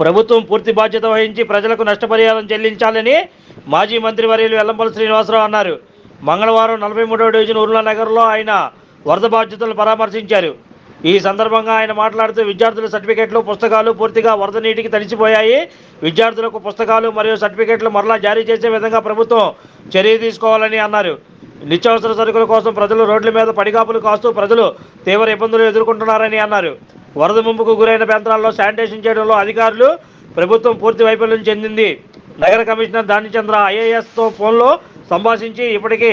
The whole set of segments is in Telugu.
ప్రభుత్వం పూర్తి బాధ్యత వహించి ప్రజలకు నష్టపరిహారం చెల్లించాలని మాజీ మంత్రి వర్యులు వెల్లంపల్లి శ్రీనివాసరావు అన్నారు. మంగళవారం నలభై మూడవ డివిజన్ ఉర్లా నగర్లో ఆయన వరద బాధ్యతలను పరామర్శించారు. ఈ సందర్భంగా ఆయన మాట్లాడుతూ విద్యార్థుల సర్టిఫికెట్లు పుస్తకాలు పూర్తిగా వరద నీటికి తడిచిపోయాయి విద్యార్థులకు పుస్తకాలు మరియు సర్టిఫికెట్లు మరలా జారీ చేసే విధంగా ప్రభుత్వం చర్య తీసుకోవాలని అన్నారు. నిత్యావసర సరుకుల కోసం ప్రజలు రోడ్ల మీద పడిగాపులు కాస్తూ ప్రజలు తీవ్ర ఇబ్బందులు ఎదుర్కొంటున్నారని అన్నారు. వరద ముంపుకు గురైన ప్రాంతాల్లో శానిటేషన్ చేయడంలో అధికారులు ప్రభుత్వం పూర్తి వైఫల్యం చెందింది. నగర కమిషనర్ దానిచంద్ర ఐఏఎస్తో ఫోన్లో సంభాషించి ఇప్పటికీ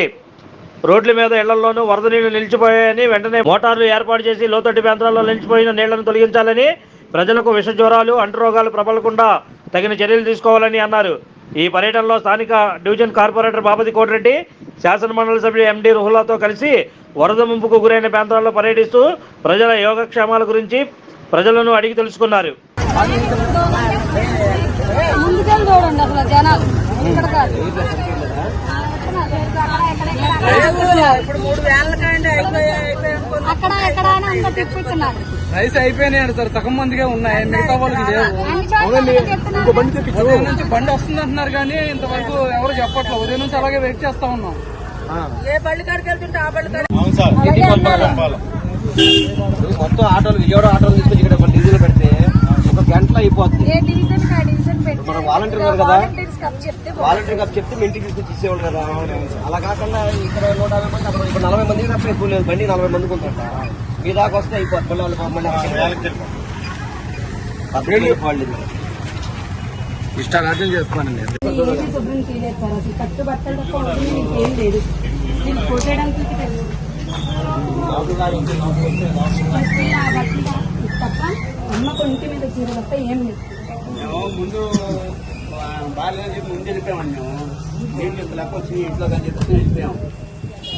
రోడ్ల మీద ఇళ్ళలోనూ వరద నీళ్ళు నిలిచిపోయాయని వెంటనే మోటార్లు ఏర్పాటు చేసి లోతట్టు ప్రాంతాల్లో నిలిచిపోయిన నీళ్ళను తొలగించాలని ప్రజలకు విష జ్వరాలు అంటురోగాలు ప్రబలకుండా తగిన చర్యలు తీసుకోవాలని అన్నారు. ఈ పర్యటనలో స్థానిక డివిజన్ కార్పొరేటర్ బాపతి కోటిరెడ్డి శాసనమండలి సభ్యుడు ఎండి రుహులాతో కలిసి వరద ముంపుకు గురైన ప్రాంతాల్లో పర్యటిస్తూ ప్రజల యోగక్షేమాల గురించి ప్రజలను అడిగి తెలుసుకున్నారు. జనాలు. అక్కడ ఎక్కడ తిప్పుతున్నారు రైస్ అయిపోయినాయి సార్. సగం మందిగా ఉన్నాయి. మిగతా వాళ్ళకి లేవు. ఉదయం నుంచి బండి వస్తుంది అంటున్నారు కానీ ఇంతవరకు ఎవరు చెప్పట్లేదు ఉదయం నుంచి అలాగే వెయిట్ చేస్తా ఉన్నాం. ఏ బళ్ళు కాడికి వెళ్తుంటే ఆ బళ్ళు మొత్తం ఆటోలు విజయవాడ ఆటోలు తీసుకొచ్చి ఇక్కడ డీజిల్ పెడితే ఒక గంటలో అయిపోతుంది ఏ డివిజన్ కా డివిజన్ పెట్టి మన వాలంటీర్ ఉన్నారు కదా? వాలంటీర్ కప్ చెప్తే మీ ఇంటికి తీసుకొచ్చి ఇచ్చేవాళ్ళు కదా. అలా కాకుండా ఇక్కడ నూట యాభై మంది అక్కడ ఇప్పుడు నలభై మందికి తప్ప ఎక్కువ లేదు. బండి నలభై మందికి ఉంటుంట మీ దాకా వస్తే అయిపోతుంది మళ్ళీ వాళ్ళు మళ్ళీ పద్దెనిమిది వాళ్ళు ఇది. ఇష్టారాజ్యం చేస్తున్నానండి ఏది శుభ్రం చేయలేదు సార్? అసలు కట్టు బట్టలు తప్ప ఉంటుంది మీకు లేదు మీద చీర తప్ప ఏం లేదు. మేము ముందు బాగాలేదని చెప్పి ముందు వెళ్ళిపోయామండి మేము. నీళ్ళు ఇంత లెక్క వచ్చి ఇంట్లో కానీ చెప్పి వెళ్ళిపోయాము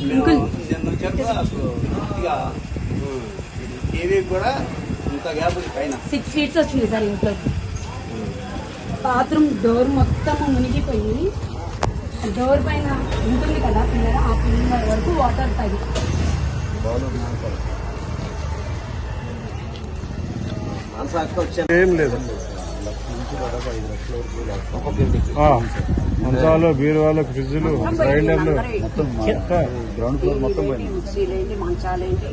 మేము చెప్పి అసలు పూర్తిగా టీవీ కూడా ఇంత గ్యాప్ ఉంది పైన. సిక్స్ ఫీట్స్ వచ్చింది సార్ ఇంట్లో. బాత్రూమ్ డోర్ మొత్తం మునిగిపోయి డోర్ పైన ఉంటుంది కదా పిల్లల ఆ పిల్లల వరకు వాటర్ తాగి మనసు అక్క వచ్చాను. ఏం లేదు. మంచాలు బీరువాలు ఫ్రిడ్జ్లు గ్రైండర్లు. గ్రౌండ్ ఫ్లోర్ మొత్తం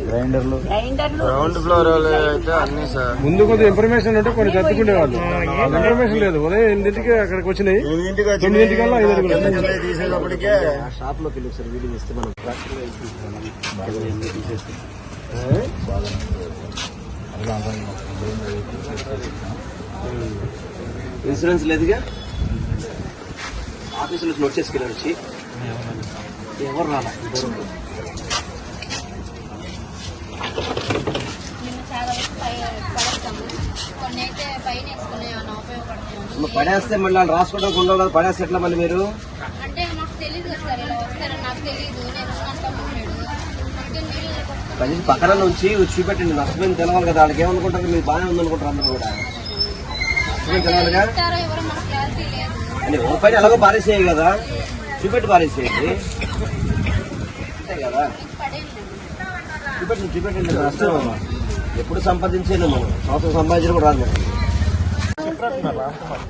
గ్రైండర్లు గ్రైండర్లు. గ్రౌండ్ ఫ్లోర్ అయితే అన్ని సార్. ముందు కొద్దిగా ఇన్ఫర్మేషన్ ఉంటే కొన్ని సర్దుకునేవాళ్ళు ఇన్ఫర్మేషన్ లేదు. ఉదయం ఎనిమిదింటికి అక్కడికి వచ్చినాయి. తొమ్మిదింటికల్లా ఐదు తీసేటప్పటికే షాప్లోకి వెళ్ళి ఒకసారి వీడియో ఇస్తే మనం. ఇన్సూరెన్స్ లేదుగా? ఆఫీసులో నోట్ చేసుకెళ్ళి వచ్చి. ఎవరు రాలా? పడేస్తే మళ్ళీ వాళ్ళు రాసుకోవడానికి ఉండవు కదా పడేస్తే ఎట్లా మళ్ళీ మీరు? పక్కన నుంచి చూపెట్టండి నష్టపోయింది తెలవాలి కదా వాళ్ళకి ఏమనుకుంటారు? మీకు బాగానే ఉందనుకుంటారు అందరూ కూడా. ఓ పైన ఎలాగో పారేసేయి కదా. చూపెట్టి పారేసేయండి అంతే కదా? చూపెట్టండి చూపెట్టండి. నష్టం ఎప్పుడు సంపాదించేది మనం? సంవత్సరం సంపాదించిన కూడా రాదు.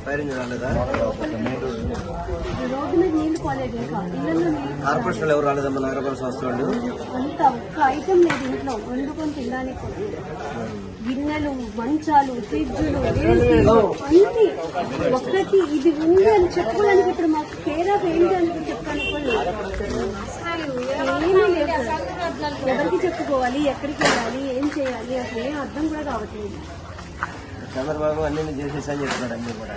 ఫైర్ ఇంజిన్ రాలేదా? కార్పొరేషన్ ఎవరు రాలేదమ్మా నగరపాలక సంస్థ వాళ్ళు? అంత ఒక్క ఐటమ్ లేదు ఇంట్లో. వండుకొని తినడానికి. గిన్నెలు మంచాలు ఫ్రిడ్జులు అన్ని ఒక్కటి ఇది ఉంది అని చెప్పుకోవడానికి ఇప్పుడు మాకు కేర్ ఏంటి అని చెప్పడానికి. ఎవరికి చెప్పుకోవాలి ఎక్కడికి వెళ్ళాలి ఏం చేయాలి అసలు ఏం అర్థం కూడా కావట్లేదు. చంద్రబాబు అన్ని చేసేసని చెప్తున్నాడు అన్ని కూడా.